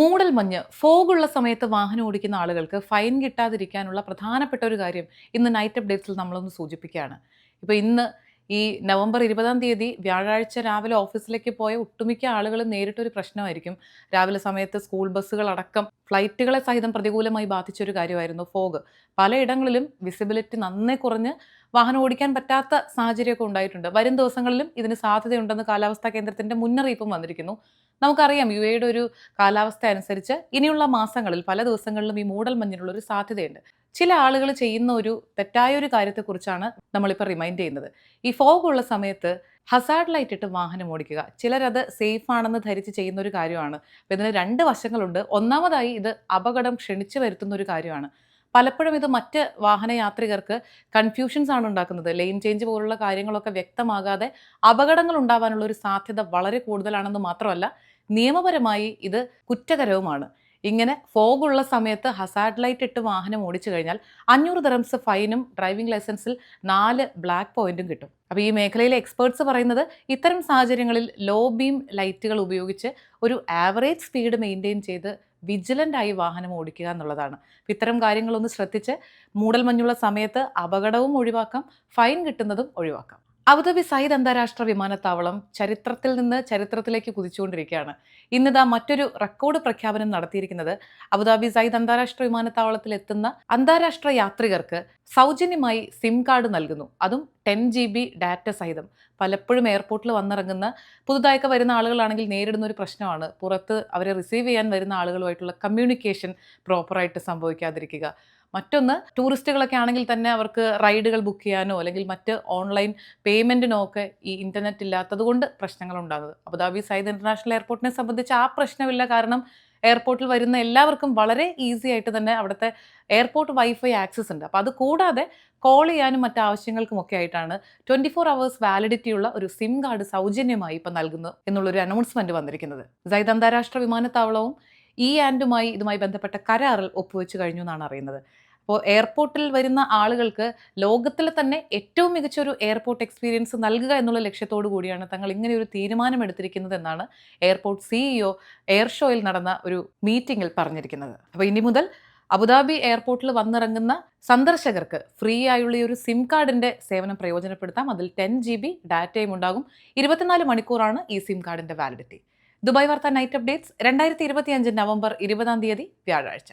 മൂടൽ മഞ്ഞ് ഫോഗുള്ള സമയത്ത് വാഹനം ഓടിക്കുന്ന ആളുകൾക്ക് ഫൈൻ കിട്ടാതിരിക്കാനുള്ള പ്രധാനപ്പെട്ട ഒരു കാര്യം ഇന്ന് നൈറ്റ് അപ്ഡേറ്റ്സിൽ നമ്മളൊന്ന് സൂചിപ്പിക്കുകയാണ്. ഇപ്പോൾ ഇന്ന് ഈ നവംബർ ഇരുപതാം തീയതി വ്യാഴാഴ്ച രാവിലെ ഓഫീസിലേക്ക് പോയ ഒട്ടുമിക്ക ആളുകളും നേരിട്ടൊരു പ്രശ്നമായിരിക്കും. രാവിലെ സമയത്ത് സ്കൂൾ ബസ്സുകളടക്കം ഫ്ലൈറ്റുകളെ സഹിതം പ്രതികൂലമായി ബാധിച്ചൊരു കാര്യമായിരുന്നു ഫോഗ്. പലയിടങ്ങളിലും വിസിബിലിറ്റി നന്നേ കുറഞ്ഞ് വാഹനം ഓടിക്കാൻ പറ്റാത്ത സാഹചര്യമൊക്കെ ഉണ്ടായിട്ടുണ്ട്. വരും ദിവസങ്ങളിലും ഇതിന് സാധ്യതയുണ്ടെന്ന് കാലാവസ്ഥാ കേന്ദ്രത്തിന്റെ മുന്നറിയിപ്പും വന്നിരിക്കുന്നു. നമുക്കറിയാം യു എയുടെ ഒരു കാലാവസ്ഥ അനുസരിച്ച് ഇനിയുള്ള മാസങ്ങളിൽ പല ദിവസങ്ങളിലും ഈ മൂടൽ മഞ്ഞിനുള്ള ഒരു സാധ്യതയുണ്ട്. ചില ആളുകൾ ചെയ്യുന്ന ഒരു തെറ്റായ ഒരു കാര്യത്തെക്കുറിച്ചാണ് നമ്മളിപ്പോൾ റിമൈൻഡ് ചെയ്യുന്നത്. ഈ ഫോഗ് ഉള്ള സമയത്ത് ഹസാർഡ് ലൈറ്റ് ഇട്ട് വാഹനം ഓടിക്കുക. ചിലരത് സേഫ് ആണെന്ന് ധരിച്ച് ചെയ്യുന്ന ഒരു കാര്യമാണ്. അപ്പോൾ ഇതിന് രണ്ട് വശങ്ങളുണ്ട്. ഒന്നാമതായി ഇത് അപകടം ക്ഷണിച്ചു വരുത്തുന്ന ഒരു കാര്യമാണ്. പലപ്പോഴും ഇത് മറ്റ് വാഹനയാത്രികർക്ക് കൺഫ്യൂഷൻസ് ആണ് ഉണ്ടാക്കുന്നത്. ലെയിൻ ചേഞ്ച് പോലുള്ള കാര്യങ്ങളൊക്കെ വ്യക്തമാകാതെ അപകടങ്ങൾ ഉണ്ടാവാനുള്ള ഒരു സാധ്യത വളരെ കൂടുതലാണെന്ന് മാത്രമല്ല നിയമപരമായി ഇത് കുറ്റകരവുമാണ്. ഇങ്ങനെ ഫോഗുള്ള സമയത്ത് ഹസാഡ് ലൈറ്റ് ഇട്ട് വാഹനം ഓടിച്ചു കഴിഞ്ഞാൽ അഞ്ഞൂറ് ദറംസ് ഫൈനും ഡ്രൈവിംഗ് ലൈസൻസിൽ നാല് ബ്ലാക്ക് പോയിന്റും കിട്ടും. അപ്പോൾ ഈ മേഖലയിലെ എക്സ്പേർട്സ് പറയുന്നത് ഇത്തരം സാഹചര്യങ്ങളിൽ ലോ ബീം ലൈറ്റുകൾ ഉപയോഗിച്ച് ഒരു ആവറേജ് സ്പീഡ് മെയിന്റെയിൻ ചെയ്ത് വിജിലന്റ് ആയി വാഹനം ഓടിക്കുക എന്നുള്ളതാണ്. ഇത്തരം കാര്യങ്ങളൊന്ന് ശ്രദ്ധിച്ച് മൂടൽ മഞ്ഞുള്ള സമയത്ത് അപകടവും ഒഴിവാക്കാം ഫൈൻ കിട്ടുന്നതും ഒഴിവാക്കാം. അബുദാബി സയ്യിദ് അന്താരാഷ്ട്ര വിമാനത്താവളം ചരിത്രത്തിൽ നിന്ന് ചരിത്രത്തിലേക്ക് കുതിച്ചുകൊണ്ടിരിക്കുകയാണ്. ഇന്നിതാ മറ്റൊരു റെക്കോർഡ് പ്രഖ്യാപനം നടത്തിയിരിക്കുന്നത് അബുദാബി സയ്യിദ് അന്താരാഷ്ട്ര വിമാനത്താവളത്തിൽ എത്തുന്ന അന്താരാഷ്ട്ര യാത്രികർക്ക് സൗജന്യമായി സിം കാർഡ് നൽകുന്നു. അതും ടെൻ ജി ബി ഡാറ്റ സഹിതം. പലപ്പോഴും എയർപോർട്ടിൽ വന്നിറങ്ങുന്ന പുതുതായൊക്കെ വരുന്ന ആളുകളാണെങ്കിൽ നേരിടുന്ന ഒരു പ്രശ്നമാണ്. പുറത്ത് അവരെ റിസീവ് ചെയ്യാൻ വരുന്ന ആളുകളുമായിട്ടുള്ള കമ്മ്യൂണിക്കേഷൻ പ്രോപ്പറായിട്ട് സംഭവിക്കാതിരിക്കുക. മറ്റൊന്ന് ടൂറിസ്റ്റുകളൊക്കെ ആണെങ്കിൽ തന്നെ അവർക്ക് റൈഡുകൾ ബുക്ക് ചെയ്യാനോ അല്ലെങ്കിൽ മറ്റ് ഓൺലൈൻ പേയ്മെന്റിനോ ഒക്കെ ഈ ഇന്റർനെറ്റ് ഇല്ലാത്തത് കൊണ്ട് പ്രശ്നങ്ങളുണ്ടാകുന്നത് അബുദാബി സയ്യിദ് ഇന്റർനാഷണൽ എയർപോർട്ടിനെ സംബന്ധിച്ച് ആ പ്രശ്നമില്ല. കാരണം എയർപോർട്ടിൽ വരുന്ന എല്ലാവർക്കും വളരെ ഈസി ആയിട്ട് തന്നെ അവിടുത്തെ എയർപോർട്ട് വൈഫൈ ആക്സസ് ഉണ്ട്. അപ്പോൾ അത് കൂടാതെ കോൾ ചെയ്യാനും മറ്റ് ആവശ്യങ്ങൾക്കുമൊക്കെ ആയിട്ടാണ് ട്വന്റി ഫോർ അവേഴ്സ് വാലിഡിറ്റി ഉള്ള ഒരു സിം കാർഡ് സൗജന്യമായി ഇപ്പം നൽകുന്നു എന്നുള്ളൊരു അനൗൺസ്മെന്റ് വന്നിരിക്കുന്നത്. സൈദ് അന്താരാഷ്ട്ര വിമാനത്താവളവും ഇ ആൻഡുമായി ഇതുമായി ബന്ധപ്പെട്ട കരാറിൽ ഒപ്പുവെച്ച് കഴിഞ്ഞു എന്നാണ് അറിയുന്നത്. അപ്പോൾ എയർപോർട്ടിൽ വരുന്ന ആളുകൾക്ക് ലോകത്തിലെ തന്നെ ഏറ്റവും മികച്ച ഒരു എയർപോർട്ട് എക്സ്പീരിയൻസ് നൽകുക എന്നുള്ള ലക്ഷ്യത്തോടു കൂടിയാണ് തങ്ങൾ ഇങ്ങനെ ഒരു തീരുമാനം എടുത്തിരിക്കുന്നത് എന്നാണ് എയർപോർട്ട് സിഇഒ എയർ ഷോയിൽ നടന്ന ഒരു മീറ്റിംഗിൽ പറഞ്ഞിരിക്കുന്നത്. അപ്പോൾ ഇനി മുതൽ അബുദാബി എയർപോർട്ടിൽ വന്നിറങ്ങുന്ന സന്ദർശകർക്ക് ഫ്രീ ആയുള്ള ഒരു സിം കാർഡിന്റെ സേവനം പ്രയോജനപ്പെടുത്താം. അതിൽ ടെൻ ജി ബി ഡാറ്റയും ഉണ്ടാകും. ഇരുപത്തിനാല് മണിക്കൂറാണ് ഈ സിം കാർഡിന്റെ വാലിഡിറ്റി. ദുബായ് വാർത്ത നൈറ്റ് അപ്ഡേറ്റ്സ് രണ്ടായിരത്തി ഇരുപത്തിയഞ്ച് നവംബർ ഇരുപതാം തീയതി വ്യാഴാഴ്ച.